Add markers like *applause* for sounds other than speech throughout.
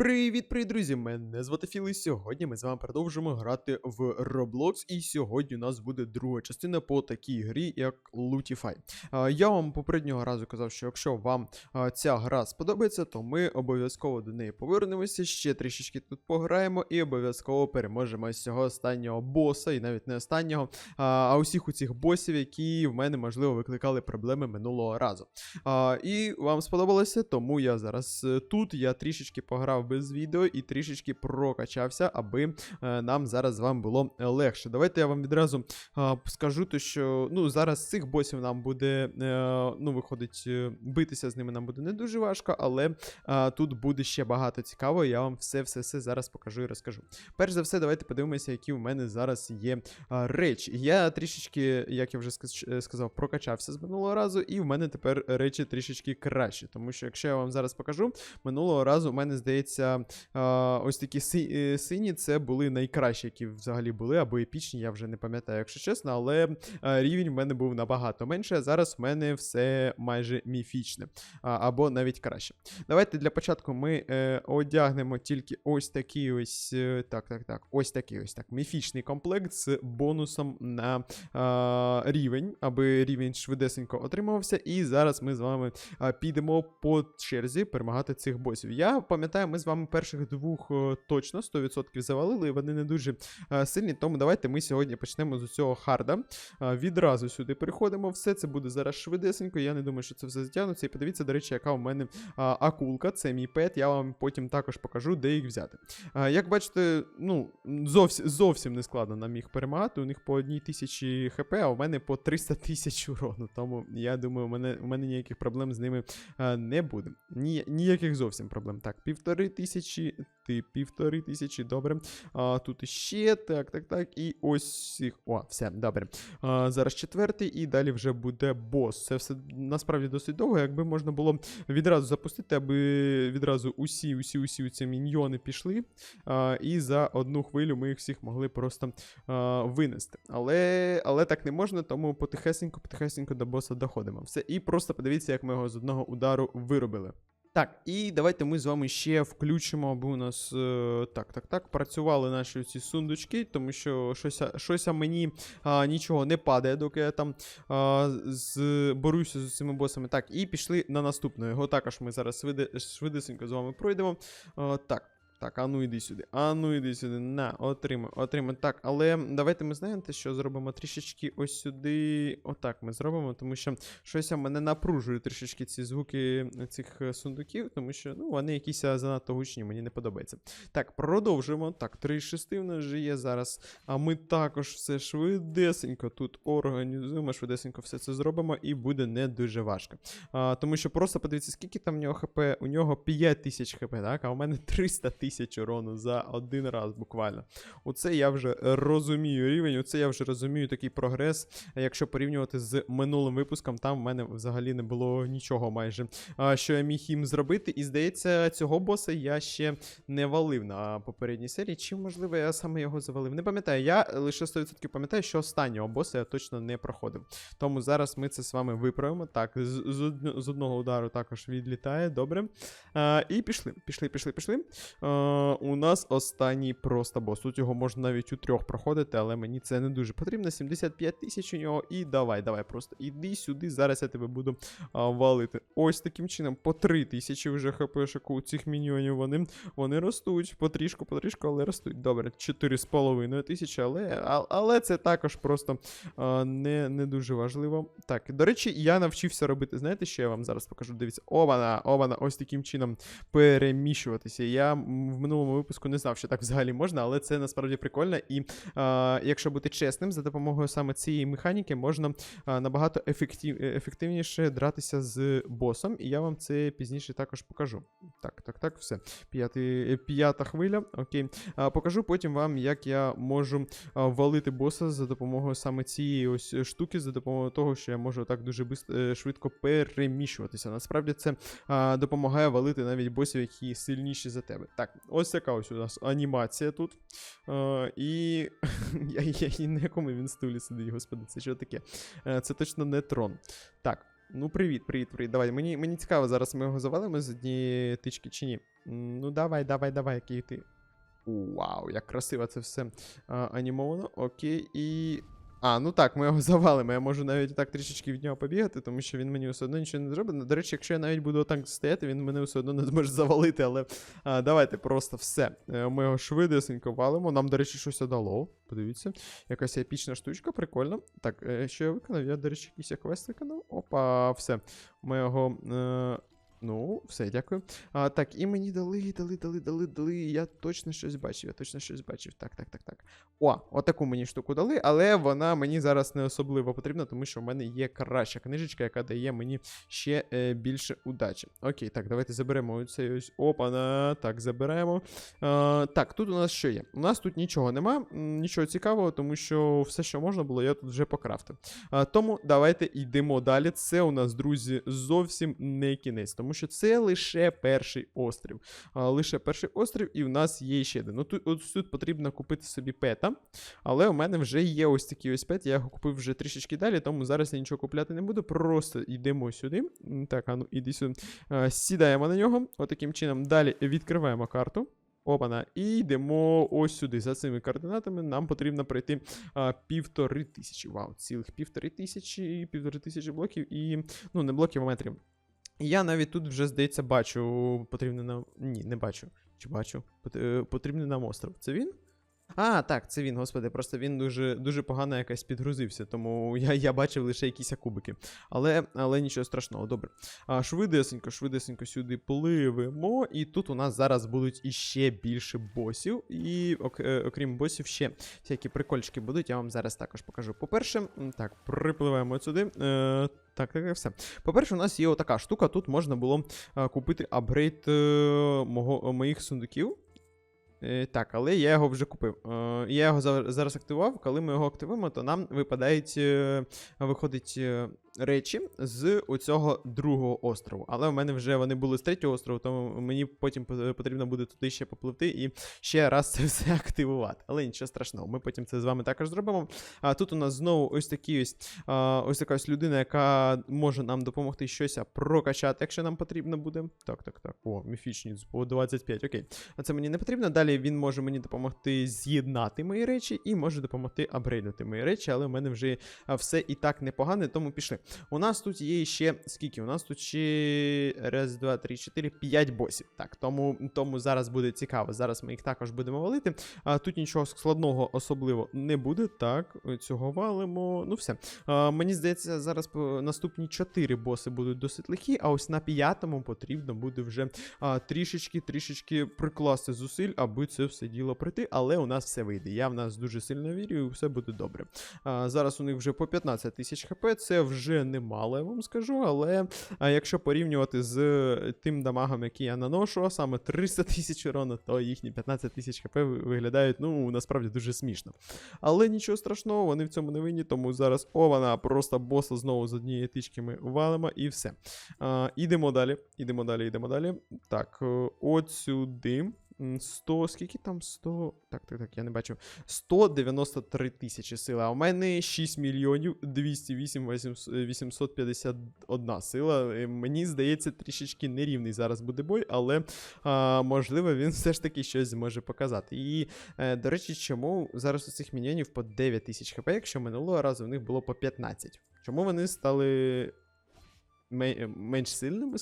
Привіт, привіт, друзі! Мене звати Філ, і сьогодні ми з вами продовжимо грати в Roblox. І сьогодні у нас буде друга частина по такій грі, як Lootify. Я вам попереднього разу казав, що якщо вам ця гра сподобається, то ми обов'язково до неї повернемося, ще трішечки тут пограємо і обов'язково переможемо з цього останнього боса, і навіть не останнього, а, а усіх у цих босів, які в мене можливо викликали проблеми минулого разу. І вам сподобалося, тому я зараз е, тут. Я трішечки пограв без відео і трішечки прокачався, аби е, нам зараз з вами було легше. Давайте я вам відразу скажу, то, що ну, зараз цих босів нам буде, е, ну, виходить, е, битися з ними нам буде не дуже важко, але тут буде ще багато цікавого. Я вам все-все-все зараз покажу і розкажу. Перш за все, давайте подивимося, які в мене зараз є речі. Я трішечки, як я вже сказав, прокачався з минулого разу, і в мене тепер речі трішечки краще. Тому що, якщо я вам зараз покажу, минулого разу у мене здається, а, ось такі е, сині це були найкращі, які взагалі були, або епічні, я вже не пам'ятаю, якщо чесно, але рівень в мене був набагато менше. Зараз в мене все майже міфічне, або навіть краще. Давайте для початку ми е, одягнемо тільки ось такий ось. е, Так, так, так. Ось такий ось так. Міфічний комплект з бонусом на рівень, аби рівень швидесенько отримувався. І зараз ми з вами підемо по черзі перемагати цих босів. Я пам'ятаю, ми з вами перших двох е, точно 100% завалили, і вони не дуже е, сильні. Тому давайте ми сьогодні почнемо з цього харда. Відразу сюди переходимо. Все це буде зараз швидесенько. Я не думаю, що це все затягнуться. І подивіться, до речі, яка у мене акулка, це мій пет. Я вам потім також покажу, де їх взяти. Як бачите, ну зовсім зовсім не складно нам їх перемагати. У них по одній тисячі хп, а у мене по 300 тисяч урону. Тому я думаю, у мене, у мене ніяких проблем з ними не буде. Ні, ніяких зовсім проблем. Так, півтори тисячі, ти півтори тисячі, добре. А, тут іще, так, так, так. І ось їх. О, все, добре. А, зараз четвертий, і далі вже буде бос. Це все насправді досить довго. Якби можна було відразу запустити, аби відразу усі, усі, усі ці міньйони пішли. А, і за одну хвилю ми їх всіх могли просто а, винести. Але, але так не можна, тому потихесенько, потихесенько до боса доходимо. Все, і просто подивіться, як ми його з одного удару виробили. Так, і давайте ми з вами ще включимо, аби у нас е, так, так, так, працювали наші ці сундучки, тому що щось, щось мені а, нічого не падає, доки я там а, з, борюся з цими босами. Так, і пішли на наступне. Його також ми зараз швиде, швидесенько з вами пройдемо. А, так. Так, а ну іди сюди. А ну іди сюди. На, отримай, отримай. Так, але давайте ми знаєте, що зробимо трішечки ось сюди. Отак ми зробимо, тому що щось мене напружує трішечки ці звуки цих е, сундуків, тому що ну, вони якісь занадто гучні, мені не подобається. Так, продовжуємо. Так, 3,6 в нас вже є зараз. А ми також все швидесенько тут організуємо, швидесенько все це зробимо, і буде не дуже важко. А, тому що просто подивіться, скільки там в нього хп. У нього 5 тисяч хп, так? А у мене 300 тисяч урону за один раз буквально. Оце я вже розумію рівень, оце я вже розумію такий прогрес. Якщо порівнювати з минулим випуском, там в мене взагалі не було нічого майже, що я міг їм зробити. І здається, цього боса я ще не валив на попередній серії. Чи можливо я саме його завалив? Не пам'ятаю. Я лише 100% пам'ятаю, що останнього боса я точно не проходив. Тому зараз ми це з вами виправимо. Так, з, з одного удару також відлітає, добре. А, і пішли, пішли, пішли, пішли. А, у нас останній просто бос. Тут його можна навіть у трьох проходити, але мені це не дуже потрібно. 75 тисяч у нього. І давай, давай, просто іди сюди. Зараз я тебе буду а, валити. Ось таким чином, по 3 тисячі вже хпшок у цих міньйонів. Вони, вони ростуть. Потрішку, потрішку, але ростуть. Добре, 4,5 тисячі, але, а- але це також просто а, не, не дуже важливо. Так, до речі, я навчився робити. Знаєте, що я вам зараз покажу? Дивіться, обана, обана, ось таким чином переміщуватися. Я в минулому випуску не знав, що так взагалі можна, але це насправді прикольно. І а, якщо бути чесним, за допомогою саме цієї механіки можна а, набагато ефектив, ефективніше дратися з босом, і я вам це пізніше також покажу. Так, так, так, все. П'ятий, е, п'ята хвиля. Окей. А, покажу потім вам, як я можу а, валити боса за допомогою саме цієї ось штуки, за допомогою того, що я можу так дуже бис- е, швидко переміщуватися. Насправді це а, допомагає валити навіть босів, які сильніші за тебе. Так, ось така ось у нас анімація тут. А, і *laughs* я, я, і на якому він стулі сидить, господи, це що таке? Е, Це точно не трон. Так. Ну, привіт, привіт, привіт. Давай. Мені, мені цікаво, зараз ми його завалимо з однієї тички чи ні. Ну, давай, давай, давай, який ти. Вау, як красиво це все а, анімовано. Окей, і. А, ну так, ми його *laughs* завалимо. Я можу навіть так трішечки від нього побігати, тому що він мені все одно нічого не зробить. До речі, якщо я навіть буду отак стояти, він мене все одно не зможе *laughs* завалити, але а, давайте просто все. Е, Ми його швидесенько валимо. Нам, до речі, щось дало. Подивіться, якась епічна штучка, прикольно. Так, е, що я виконав? Я, до речі, якийсь квест виконав. Опа, все. Ми його. Е... Ну, все, дякую. А, так, і мені дали, дали, дали, дали, дали. Я точно щось бачив, я точно щось бачив. Так, так, так, так. О, отаку мені штуку дали, але вона мені зараз не особливо потрібна, тому що в мене є краща книжечка, яка дає мені ще е, більше удачі. Окей, так, давайте заберемо оцей ось. Опана. Так, заберемо. А, так, тут у нас що є? У нас тут нічого нема, нічого цікавого, тому що все, що можна було, я тут вже покрафтив. А, тому давайте йдемо далі. Це у нас, друзі, зовсім не кінець, тому що це лише перший острів. А, лише перший острів, і в нас є ще один. Ну тут, от тут потрібно купити собі пета, але у мене вже є ось такий ось пет. Я його купив вже трішечки далі, тому зараз я нічого купляти не буду. Просто йдемо сюди. Так, а ну іди сюди. А, сідаємо на нього. Отаким чином. Далі відкриваємо карту. Опана, і йдемо ось сюди. За цими координатами нам потрібно пройти а, півтори тисячі. Вау, цілих півтори тисячі, півтори тисячі блоків і. Ну, не блоків, а метрів. Я навіть тут вже, здається, бачу. Потрібний нам. Ні, не бачу. Чи бачу? Е, Потрібний нам остров. Це він? А, так, це він, господи, просто він дуже дуже погано якось підгрузився, тому я, я бачив лише якісь кубики. Але, але нічого страшного, добре. А, швидесенько, швидесенько сюди пливемо. І тут у нас зараз будуть іще більше босів. І ок, е, окрім босів, ще всякі прикольчики будуть. Я вам зараз також покажу. По-перше, так, припливаємо сюди. Е, так, так, все. По-перше, у нас є отака штука. Тут можна було е, купити апгрейд е, моїх сундуків. Е, так, але я його вже купив. Е, я його за- зараз активував. Коли ми його активуємо, то нам випадають, е, виходить речі з оцього другого острову. Але в мене вже вони були з третього острову, тому мені потім потрібно буде туди ще попливти і ще раз це все *laughs* активувати. Але нічого страшного, ми потім це з вами також зробимо. А тут у нас знову ось такий ось, ось така ось людина, яка може нам допомогти щось прокачати, якщо нам потрібно буде. Так, так, так. О, міфічні по 25, окей. А це мені не потрібно. Далі він може мені допомогти з'єднати мої речі і може допомогти апгрейднути мої речі, але в мене вже все і так непогане, тому пішли. У нас тут є ще скільки? У нас тут ще раз, два, три, чотири, п'ять босів. Так, тому, тому зараз буде цікаво. Зараз ми їх також будемо валити. А тут нічого складного особливо не буде. Так, цього валимо. Ну все. А, мені здається, зараз наступні чотири боси будуть досить легкі, а ось на п'ятому потрібно буде вже а, трішечки, трішечки прикласти зусиль, аби це все діло пройти. Але у нас все вийде. Я в нас дуже сильно вірю, і все буде добре. А, зараз у них вже по 15 тисяч хп. Це вже немало, я вам скажу. Але а, якщо порівнювати з е, тим дамагом, який я наношу, саме 300 тисяч урону, то їхні 15 тисяч хп виглядають, ну, насправді дуже смішно. Але нічого страшного, вони в цьому не винні, тому зараз о, вона просто боса знову з однієї тички ми валимо і все. А, ідемо далі, ідемо далі, ідемо далі. Так, е, от сюди. М, 100, скільки там 100? Так, так, так, я не бачу. 193 тисячі сили. А у мене 6 мільйонів 208 851 сила. Е, Мені здається, трішечки нерівний зараз буде бой, але а, можливо він все ж таки щось зможе показати. І, е, до речі, чому зараз у цих міньйонів по 9 тисяч хп, якщо минулого разу в них було по 15? Чому вони стали менш сильними?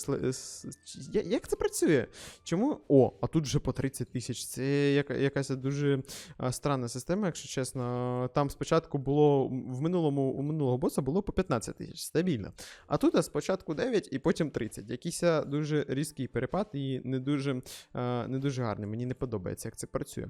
Як це працює? Чому? О, а тут вже по 30 тисяч. Це якась дуже странна система, якщо чесно. Там спочатку було в минулому у минулого боса було по 15 тисяч, стабільно. А тут спочатку 9 і потім 30. Якийсь дуже різкий перепад і не дуже, не дуже гарний. Мені не подобається, як це працює.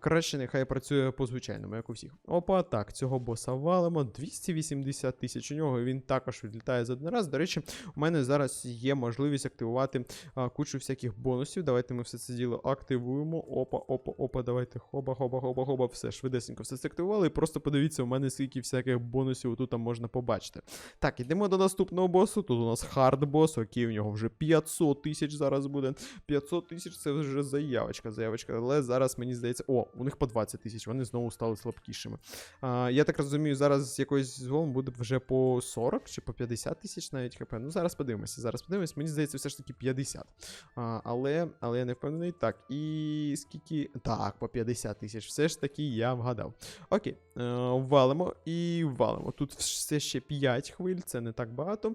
Краще нехай працює по звичайному, як у всіх. Опа, так, цього боса валимо. 280 тисяч у нього. Він також відлітає за один раз. До речі, у мене зараз є можливість активувати а, кучу всяких бонусів. Давайте ми все це діло активуємо. Опа, опа, опа, давайте. Хоба, хоба, хоба, хоба. Все, швидесенько все це активували. І просто подивіться, у мене скільки всяких бонусів тут можна побачити. Так, ідемо до наступного босу. Тут у нас хард бос, окей, у нього вже 500 тисяч зараз буде. 500 тисяч це вже заявочка, заявочка. Але зараз мені здається, о, у них по 20 тисяч, вони знову стали слабкішими. А, я так розумію, зараз з якоюсь зволом буде вже по 40 чи по 50 тисяч навіть хп. Ну, зараз подивимося. Зараз подивимося. Мені здається, все ж таки 50. А, але, але я не впевнений. Так, і скільки. Так, по 50 тисяч. Все ж таки я вгадав. Окей, е, валимо і валимо. Тут все ще 5 хвиль, це не так багато.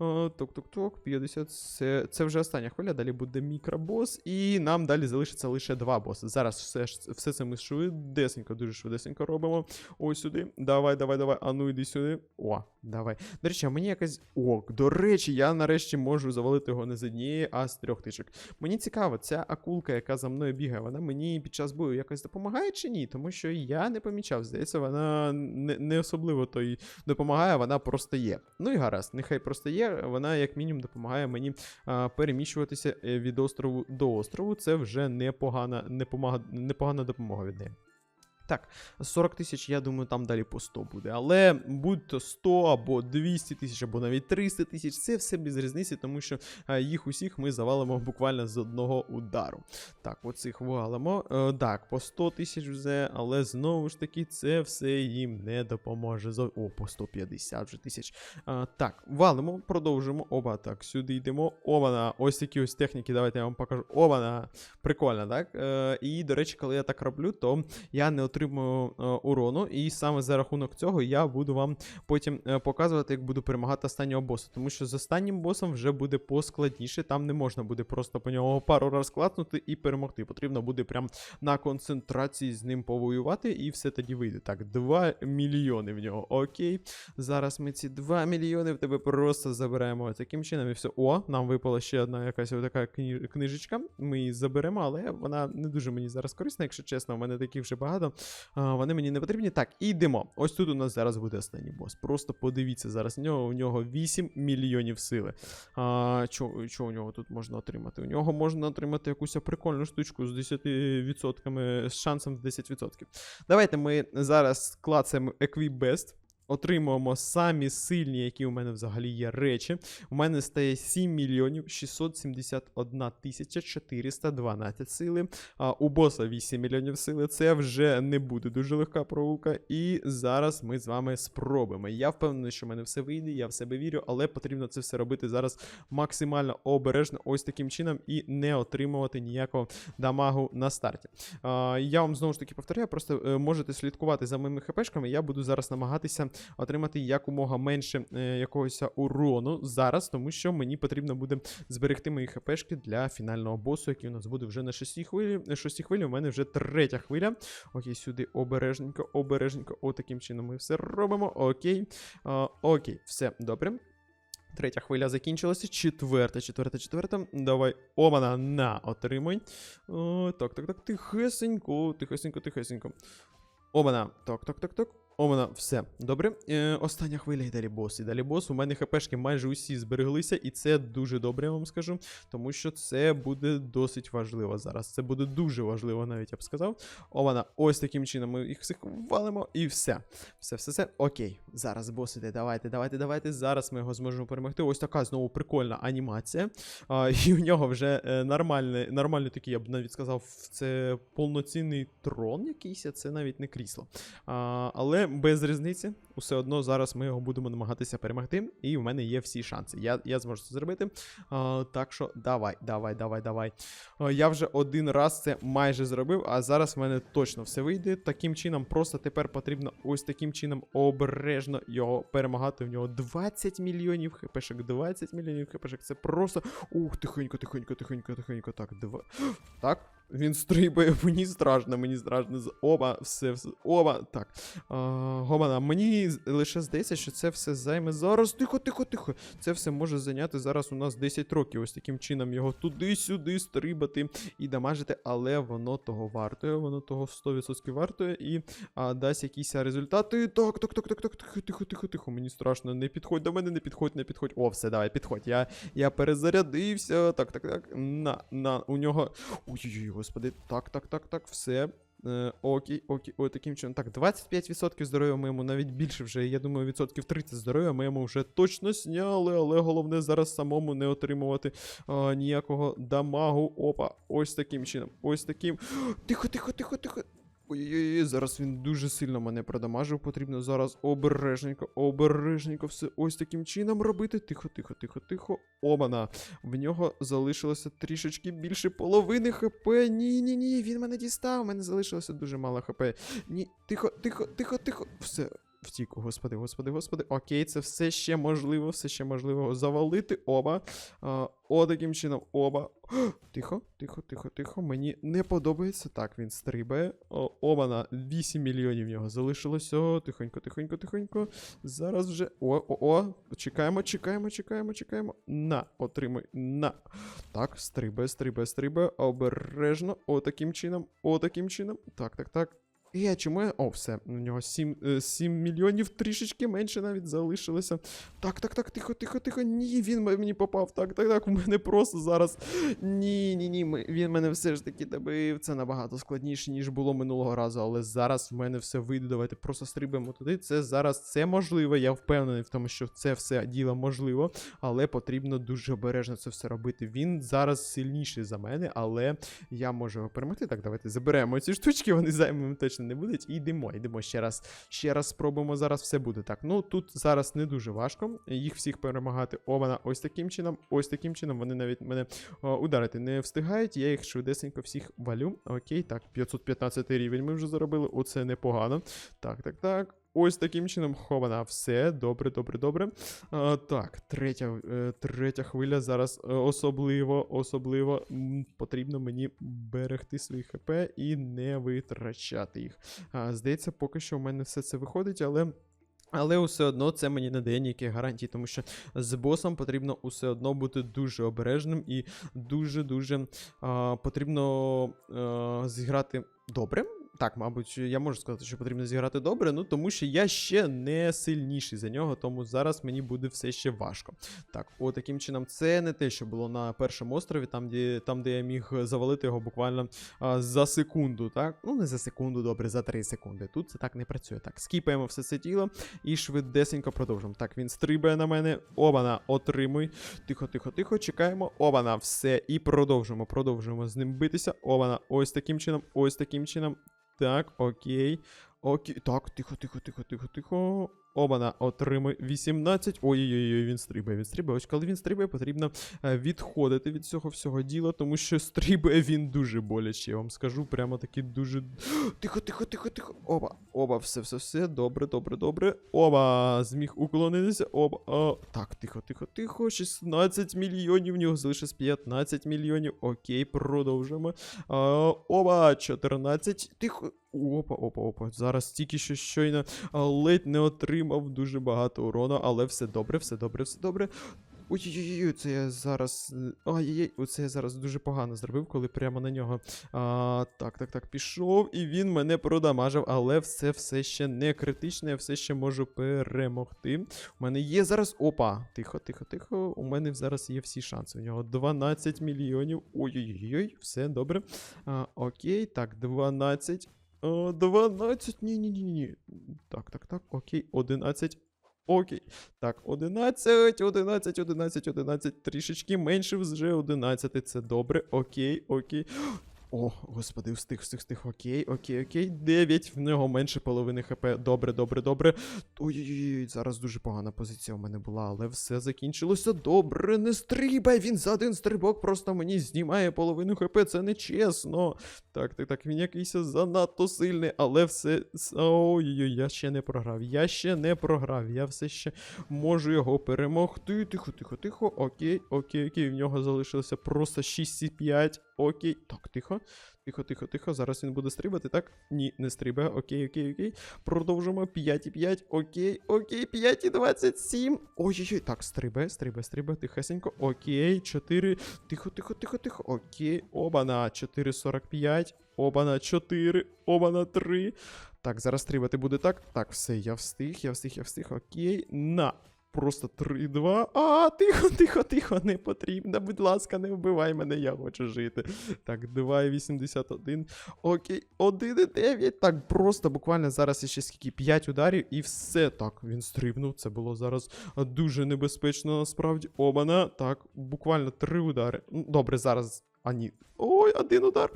Е, Ток-ток-ток, 50. Це, це вже остання хвиля. Далі буде мікробос, і нам далі залишиться лише два боси. Зараз все, все це ми швидесенько, дуже швидесенько робимо. Ось сюди. Давай, давай, давай. А ну йди сюди. О, давай. До речі, а мені якось. О, до речі, я нарешті можу завалити його не з однієї, а з трьох тичок. Мені цікаво, ця акулка, яка за мною бігає, вона мені під час бою якось допомагає чи ні? Тому що я не помічав. Здається, вона не, не особливо то й допомагає, вона просто є. Ну і гаразд, нехай просто є. Вона, як мінімум, допомагає мені а, переміщуватися е, від острову до острову. Це вже непогана, непомага, непогана допомога від неї. Так, 40 тисяч, я думаю, там далі по 100 буде. Але будь то 100 або 200 тисяч, або навіть 300 тисяч, це все без різниці, тому що їх усіх ми завалимо буквально з одного удару. Так, оцих валимо. Е, так, по 100 тисяч вже, але знову ж таки, це все їм не допоможе. О, по 150 вже тисяч. Так, валимо, продовжуємо. Оба, так, сюди йдемо. Обана, ось такі ось техніки, давайте я вам покажу. Обана, прикольно, так? Е, і, до речі, коли я так роблю, то я не отримую е, урону, і саме за рахунок цього я буду вам потім е, показувати, як буду перемагати останнього боса. Тому що з останнім босом вже буде поскладніше. Там не можна буде просто по нього пару раз клацнути і перемогти. Потрібно буде прям на концентрації з ним повоювати, і все тоді вийде. Так, 2 мільйони в нього. Окей. Зараз ми ці 2 мільйони в тебе просто заберемо таким чином. І все. О, нам випала ще одна якась така книжечка. Ми її заберемо, але вона не дуже мені зараз корисна, якщо чесно. У мене таких вже багато. Вони мені не потрібні. Так, і йдемо. Ось тут у нас зараз буде останній бос. Просто подивіться зараз. У нього, у нього 8 мільйонів сили. А, що, що у нього тут можна отримати? У нього можна отримати якусь прикольну штучку з 10% з шансом в 10%. Давайте ми зараз клацаємо Equip Best. Отримуємо самі сильні, які у мене взагалі є речі. У мене стає 7 мільйонів 671 тисяча 412 сили. А у боса 8 мільйонів сили. Це вже не буде дуже легка прогулка. І зараз ми з вами спробуємо. Я впевнений, що в мене все вийде, я в себе вірю, але потрібно це все робити зараз максимально обережно, ось таким чином, і не отримувати ніякого дамагу на старті. А, я вам знову ж таки повторяю, просто е, можете слідкувати за моїми хпшками. Я буду зараз намагатися отримати якомога менше е, якогось урону зараз, тому що мені потрібно буде зберегти мої хпшки для фінального босу, який у нас буде вже на 6 хвилі. На 6 хвилі у мене вже третя хвиля. Окей, сюди обережненько, обережненько. Отаким чином ми все робимо. Окей. А, окей, все добре. Третя хвиля закінчилася. Четверта, четверта, четверта. Давай. Омана, на, отримуй. О, так, так, так. Тихесенько, тихесенько, тихесенько. Омана. Так, так, так, так. Омана, все. Добре. Е, остання хвиля і далі бос. І далі бос. У мене хпшки майже усі збереглися, і це дуже добре, я вам скажу. Тому що це буде досить важливо зараз. Це буде дуже важливо, навіть я б сказав. Омана, ось таким чином ми їх всіх валимо, і все. Все, все, все. Окей. Зараз бос іде. Давайте, давайте, давайте. Зараз ми його зможемо перемогти. Ось така знову прикольна анімація. А, і у нього вже е, нормальний, нормальний такий, я б навіть сказав, це повноцінний трон якийсь, це навіть не крісло. А, але без різниці, усе одно зараз ми його будемо намагатися перемогти, і в мене є всі шанси. Я, я зможу це зробити. А, так що давай, давай, давай, давай. А, я вже один раз це майже зробив, а зараз в мене точно все вийде. Таким чином, просто тепер потрібно ось таким чином обережно його перемагати. В нього 20 мільйонів хпшок, 20 мільйонів хпшок. Це просто. Ух, тихенько, тихенько, тихенько, тихенько. Так, два. *gasps* Так. Він стрибає, мені страшно, мені страшно. Оба, все, все, оба. Так. А, Гомана, мені лише здається, що це все займе зараз. Тихо, тихо, тихо. Це все може зайняти зараз у нас 10 років. Ось таким чином його туди-сюди стрибати і дамажити, але воно того вартує, воно того 100% вартує і а, дасть якісь результати. Так, так, так, так, так, тихо, тихо, тихо, тихо. Мені страшно. Не підходь до мене, не підходь, не підходь. О, все, давай, підходь. Я, я перезарядився. Так, так, так. На, на, у нього. Ой-ой-ой, господи. Так, так, так, так, все. Е, окей, окей, ой, таким чином. Так, 25% здоров'я моєму, навіть більше вже. Я думаю, відсотків 30 здоров'я ми йому вже точно сняли, але головне зараз самому не отримувати а, ніякого дамагу. Опа, ось таким чином. Ось таким. *gasps* Тихо, тихо, тихо, тихо. Ой-ой-ой, зараз він дуже сильно мене продамажив. Потрібно зараз обережненько, обережненько все ось таким чином робити. Тихо, тихо, тихо, тихо. Обана. В нього залишилося трішечки більше половини хп. Ні, ні, ні, він мене дістав. У мене залишилося дуже мало хп. Ні, тихо, тихо, тихо, тихо. Все. Втік, господи, господи, господи. Окей, це все ще можливо, все ще можливо завалити. Оба. А, о, таким чином, оба. *gasps* Тихо, тихо, тихо, тихо. Мені не подобається. Так, він стрибає. Оба на 8 мільйонів в нього залишилося. О, тихонько, тихонько, тихонько. Зараз вже. О, о, о. Чекаємо, чекаємо, чекаємо, чекаємо. На, отримай, на. Так, стрибає, стрибає, стрибає. Обережно. О, таким чином. О, таким чином. Так, так, так. Е, чому я. О, все, у нього 7, е, 7 мільйонів трішечки менше навіть залишилося. Так, так, так, тихо, тихо, тихо. Ні, він мені попав. Так, так, так. У мене просто зараз. Ні, ні, ні. Він мене все ж таки добив. Це набагато складніше, ніж було минулого разу. Але зараз в мене все вийде. Давайте просто стрибаємо туди. Це зараз це можливо. Я впевнений в тому, що це все діло можливо. Але потрібно дуже обережно це все робити. Він зараз сильніший за мене, але я можу його перемогти. Так, давайте заберемо ці штучки, вони займами точно не будуть. І йдемо, йдемо ще раз. Ще раз спробуємо. Зараз все буде так. Ну тут зараз не дуже важко. Їх всіх перемагати. Ована ось таким чином, ось таким чином. Вони навіть мене о, ударити не встигають. Я їх швидесенько всіх валю. Окей, так, 515 рівень ми вже заробили. Оце непогано. Так, так, так. Ось таким чином хована. Все, добре, добре, добре. А, так, третя, е, третя хвиля зараз е, особливо, особливо потрібно мені берегти свої хп і не витрачати їх. А, здається, поки що в мене все це виходить, але. Але все одно це мені не дає ніяких гарантій, тому що з босом потрібно усе одно бути дуже обережним і дуже-дуже потрібно а, зіграти добре. Так, мабуть, я можу сказати, що потрібно зіграти добре, ну тому що я ще не сильніший за нього, тому зараз мені буде все ще важко. Так, от таким чином, це не те, що було на першому острові, там, де, там, де я міг завалити його буквально а, за секунду, так? Ну, не за секунду, добре, за 3 секунди. Тут це так не працює. Так, скіпаємо все це тіло і швидесенько продовжимо. Так, він стрибає на мене. Обана, отримуй. Тихо, тихо, тихо, чекаємо. Обана, все. І продовжуємо. Продовжуємо з ним битися. Обана, ось таким чином, ось таким чином. Так, окей. Окей. Так, тихо, тихо, тихо, тихо, тихо. Обана, отримуй 18. Ой-ой-ой, він стрибає, він стрибає. Ось коли він стрибає, потрібно е, відходити від цього всього діла, тому що стрибає він дуже боляче. Я вам скажу, прямо таки дуже. *gasps* Тихо, тихо, тихо, тихо. Оба, оба, все, все, все. Добре, добре, добре. Оба, зміг уклонитися. Оба. О, так, тихо, тихо, тихо. 16 мільйонів. В нього залишилось 15 мільйонів. Окей, продовжимо. А, оба, 14. Тихо. Опа, опа, опа. Зараз тільки що щойно ледь не отримав дуже багато урону, але все добре, все добре, все добре. Ой-ой-ой, це я зараз. е, Ай-яй, оце я зараз дуже погано зробив, коли прямо на нього. А, так, так, так, пішов, і він мене продамажив, але все все ще не критично, я все ще можу перемогти. У мене є зараз. Опа! Тихо, тихо, тихо. У мене зараз є всі шанси. У нього 12 мільйонів. Ой-ой-ой, все добре. А, окей, так, 12. О, 12. Ні, ні, ні, ні. Так, так, так, окей, 11. Окей. Так, 11, 11, 11, 11. Трішечки менше вже 11. Це добре. Окей, окей. О, господи, встиг, встиг, встиг. Окей, окей, окей. 9. В нього менше половини хп. Добре, добре, добре. Ой-ой-ой, зараз дуже погана позиція у мене була, але все закінчилося добре. Не стрибай! Він за один стрибок просто мені знімає половину хп. Це нечесно. Так, так, так, він якийсь занадто сильний, але все. Ой-ой-ой, я ще не програв. Я ще не програв. Я все ще можу його перемогти. Тихо, тихо, тихо. Окей, окей, окей. В нього залишилося просто 6,5. Окей. Так, тихо. Тихо, тихо, тихо. Зараз він буде стрибати, так? Ні, не стрибає. Окей, окей, окей. Продовжимо. 5,5. Окей, окей, 5,27. Ой-ой-ой. Так, стрибає, стрибає, стрибає. Тихесенько. Окей, 4. Тихо, тихо, тихо, тихо. Окей. Обана. 4,45. Обана 4. Обана 3. Так, зараз стрибати буде так. Так, все, я встиг, я встиг, я встиг. Окей. На. Просто 3-2. А, тихо, *laughs* тихо, тихо, не потрібно. Будь ласка, не вбивай мене, я хочу жити. Так, 2,81. Окей, 1,9. Так, просто буквально зараз іще скільки 5 ударів і все. Так, він стрибнув. Це було зараз дуже небезпечно, насправді. Обана. Так, буквально 3 удари. Добре, зараз. А ні. Ой, один удар.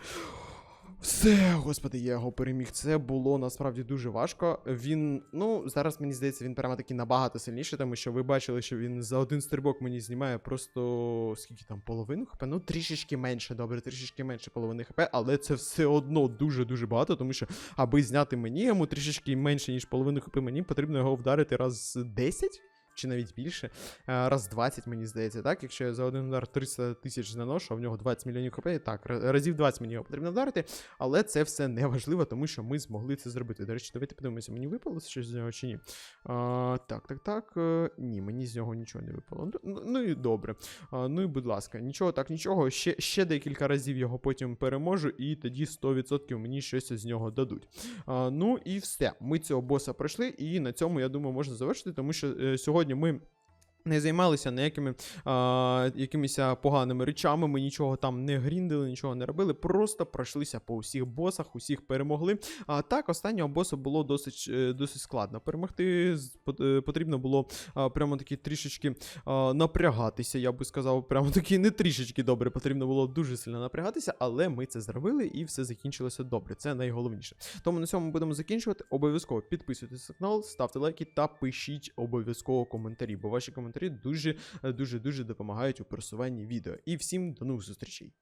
Все, господи, я його переміг. Це було насправді дуже важко. Він, ну, зараз мені здається, він прямо таки набагато сильніший, тому що ви бачили, що він за один стрибок мені знімає просто скільки там половину хп? Ну, трішечки менше, добре, трішечки менше половини хп, але це все одно дуже-дуже багато, тому що, аби зняти мені йому трішечки менше, ніж половину хп, мені потрібно його вдарити раз 10? Чи навіть більше, Е, раз 20, мені здається, так? Якщо я за один удар 300 тисяч наношу, а в нього 20 мільйонів хп, так, разів 20 мені його потрібно вдарити, але це все не важливо, тому що ми змогли це зробити. До речі, давайте подивимося, мені випало щось з нього чи ні. А, так, так, так. е, Ні, мені з нього нічого не випало. Ну, ну і добре. А, ну і будь ласка, нічого так, нічого. Ще, ще декілька разів його потім переможу, і тоді 100% мені щось з нього дадуть. А, ну і все. Ми цього боса пройшли, і на цьому, я думаю, можна завершити, тому що е, сьогодні ми. Не займалися ніякими а, якимись поганими речами, ми нічого там не гріндили, нічого не робили, просто пройшлися по усіх босах, усіх перемогли. А так, останнього боса було досить, е, досить складно перемогти. е, Потрібно було а, прямо таки трішечки а, напрягатися, я би сказав, прямо таки не трішечки добре. Потрібно було дуже сильно напрягатися, але ми це зробили і все закінчилося добре. Це найголовніше. Тому на цьому будемо закінчувати. Обов'язково підписуйтесь на канал, ставте лайки та пишіть обов'язково коментарі, бо ваші коментарі дуже дуже дуже допомагають у просуванні відео. І всім до нових зустрічей.